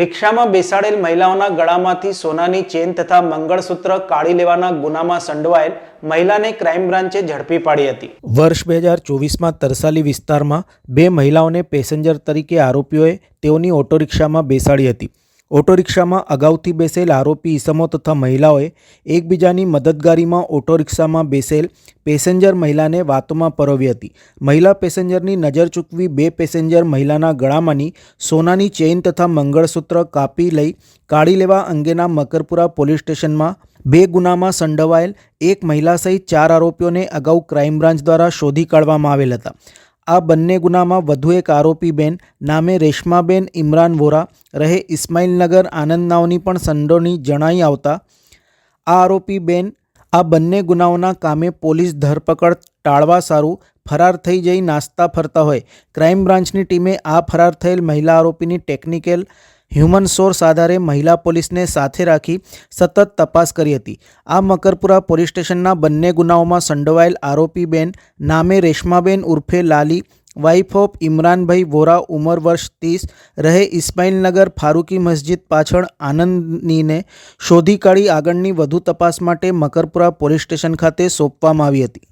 રિક્ષામાં બેસાડેલ મહિલાઓના ગળામાંથી સોનાની ચેન તથા મંગળસૂત્ર કાઢી લેવાના ગુનામાં સંડવાયેલ મહિલાને ક્રાઇમ બ્રાન્ચે ઝડપી પાડી હતી. વર્ષ બે હજાર ચોવીસમાં તરસાલી વિસ્તારમાં બે મહિલાઓને પેસેન્જર તરીકે આરોપીઓએ તેઓની ઓટો રિક્ષામાં બેસાડી હતી. ઓટો રિક્ષામાં અગાઉથી બેસેલ આરોપી ઈસમો તથા મહિલાઓએ એકબીજાની મદદગારીમાં ઓટો રિક્ષામાં બેસેલ પેસેન્જર મહિલાને વાતોમાં પરોવી હતી. મહિલા પેસેન્જરની નજર ચૂકવી બે પેસેન્જર મહિલાના ગળામાંની સોનાની ચેઇન તથા મંગળસૂત્ર કાપી લઈ કાઢી લેવા અંગેના મકરપુરા પોલીસ સ્ટેશનમાં બે ગુનામાં સંડોવાયેલ એક મહિલા સહિત ચાર આરોપીઓને અગાઉ ક્રાઇમ બ્રાન્ચ દ્વારા શોધી કાઢવામાં આવેલ હતા. આ બંને ગુનામાં વધુ એક આરોપી બેન નામે રેશમાબેન ઇમરાન વોરા, રહે ઇસ્માઇલનગર આનંદ નાવની પણ સંડોની જણાઈ આવતા આ આરોપી બેન આ બંને ગુનાઓના કામે પોલીસ ધરપકડ ટાળવા સારું ફરાર થઈ જઈ નાસ્તા ફરતા હોય. ક્રાઇમ બ્રાન્ચની ટીમે આ ફરાર થયેલ મહિલા આરોપીની ટેકનિકલ હ્યુમન સોર્સ આધારે મહિલા પોલીસને સાથે રાખી સતત તપાસ કરી હતી. આ મકરપુરા પોલીસ સ્ટેશનના બંને ગુનાઓમાં સંડોવાયેલ આરોપીબેન નામે રેશમાબેન ઉર્ફે લાલી, વાઇફ ઓફ ઇમરાનભાઈ વોરા, ઉંમર વર્ષ ત્રીસ, રહે ઇસ્માઇલનગર ફારૂકી મસ્જિદ પાછળ આનંદનીને શોધી કાઢી આગળની વધુ તપાસ માટે મકરપુરા પોલીસ સ્ટેશન ખાતે સોંપવામાં આવી હતી.